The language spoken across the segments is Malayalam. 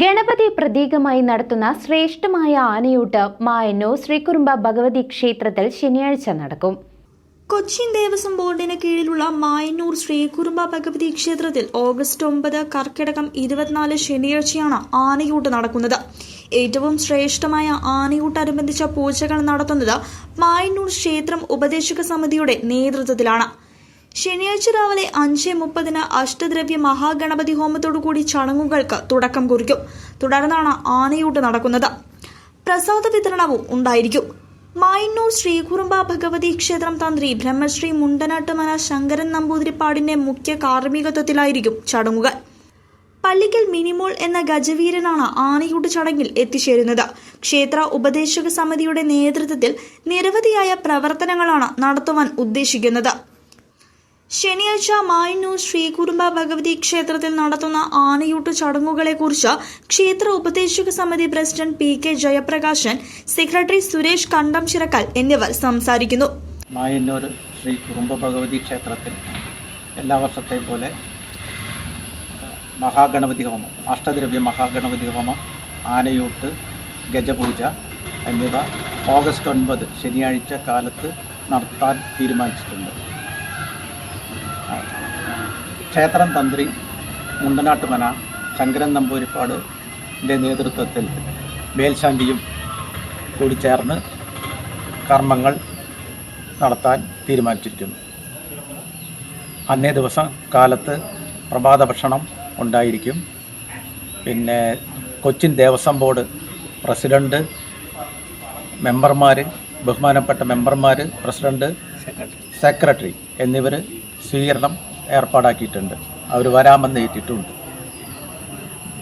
Ganapathi പ്രതീകമായി നടത്തുന്ന ശ്രേഷ്ഠമായ ആനയൂട്ട് മായന്നൂർ ശ്രീകുറുമ്പ ഭഗവതി ക്ഷേത്രത്തിൽ ശനിയാഴ്ച നടക്കും. കൊച്ചിൻ ദേവസ്വം ബോർഡിന് കീഴിലുള്ള മായന്നൂർ ശ്രീകുറുമ്പ ഭഗവതി ക്ഷേത്രത്തിൽ ഓഗസ്റ്റ് ഒമ്പത് കർക്കിടകം ഇരുപത്തിനാല് ശനിയാഴ്ചയാണ് ആനയൂട്ട് നടക്കുന്നത്. ഏറ്റവും ശ്രേഷ്ഠമായ ആനയൂട്ടനുബന്ധിച്ച പൂജകൾ നടത്തുന്നത് മായന്നൂർ ക്ഷേത്രം ഉപദേശക സമിതിയുടെ നേതൃത്വത്തിലാണ്. ശനിയാഴ്ച രാവിലെ അഞ്ച് മുപ്പതിന് അഷ്ടദ്രവ്യ മഹാഗണപതി ഹോമത്തോടുകൂടി ചടങ്ങുകൾക്ക് തുടക്കം കുറിക്കും. തുടർന്നാണ് ആനയൂട്ട് നടക്കുന്നത്. പ്രസാദ വിതരണവും ഉണ്ടായിരിക്കും. മായന്നൂർ ശ്രീകുറുമ്പ ഭഗവതി ക്ഷേത്രം തന്ത്രി ബ്രഹ്മശ്രീ മുണ്ടനാട്ടുമന ശങ്കരൻ നമ്പൂതിരിപ്പാടിന്റെ മുഖ്യ കാർമ്മികത്വത്തിലായിരിക്കും ചടങ്ങുകൾ. പള്ളിക്കൽ മിനിമോൾ എന്ന ഗജവീരനാണ് ആനയൂട്ട് ചടങ്ങിൽ എത്തിച്ചേരുന്നത്. ക്ഷേത്ര ഉപദേശക സമിതിയുടെ നേതൃത്വത്തിൽ നിരവധിയായ പ്രവർത്തനങ്ങളാണ് നടത്തുവാൻ ഉദ്ദേശിക്കുന്നത്. ശനിയാഴ്ച മായന്നൂർ ശ്രീകുറുമ്പ ഭഗവതി ക്ഷേത്രത്തിൽ നടത്തുന്ന ആനയൂട്ട് ചടങ്ങുകളെക്കുറിച്ച് ക്ഷേത്ര ഉപദേശക സമിതി president P K Jayaprakashan secretary Suresh Kandam Chirakkal എന്നിവർ സംസാരിക്കുന്നു. മായന്നൂർ ശ്രീ കുടുംബ ഭഗവതി ക്ഷേത്രത്തിൽ എല്ലാ വർഷത്തെയും പോലെ മഹാഗണപതി ഹോമം അഷ്ടദ്രവ്യ മഹാഗണപതി ഹോമം ആനയൂട്ട് ഗജപൂജ എന്നിവ ഓഗസ്റ്റ് ഒൻപത് ശനിയാഴ്ച കാലത്ത് നടത്താൻ തീരുമാനിച്ചിട്ടുണ്ട്. ക്ഷേത്രം തന്ത്രി മുണ്ടനാട്ടുമന ശങ്കരൻ നമ്പൂരിപ്പാടിന്റെ നേതൃത്വത്തിൽ മേൽശാന്തിയും കൂടി ചേർന്ന് കർമ്മങ്ങൾ നടത്താൻ തീരുമാനിച്ചിരിക്കുന്നു. അന്നേ ദിവസം കാലത്ത് പ്രഭാത ഭക്ഷണം ഉണ്ടായിരിക്കും. പിന്നെ കൊച്ചിൻ ദേവസ്വം ബോർഡ് പ്രസിഡന്റ് മെമ്പർമാർ ബഹുമാനപ്പെട്ട മെമ്പർമാർ പ്രസിഡന്റ് സെക്രട്ടറി എന്നിവർ സ്വീകരണം ഏർപ്പാടാക്കിയിട്ടുണ്ട്. അവർ വരാമെന്ന് ഏറ്റിട്ടുണ്ട്.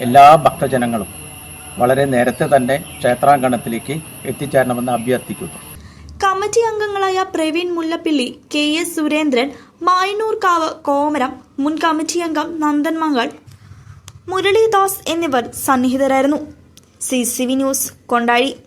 എല്ലാ ഭക്തജനങ്ങളും വളരെ നേരത്തെ തന്നെ ക്ഷേത്രാങ്കണത്തിലേക്ക് എത്തിച്ചേരണമെന്ന് അഭ്യർത്ഥിക്കുന്നു. കമ്മിറ്റി അംഗങ്ങളായ പ്രവീൺ മുല്ലപ്പിള്ളി കെ എസ് സുരേന്ദ്രൻ മായനൂർക്കാവ് കോമരം മുൻ കമ്മിറ്റി അംഗം നന്ദൻ മംഗൾ മുരളീദാസ് എന്നിവർ സന്നിഹിതരായിരുന്നു. C C V news Kondazhi.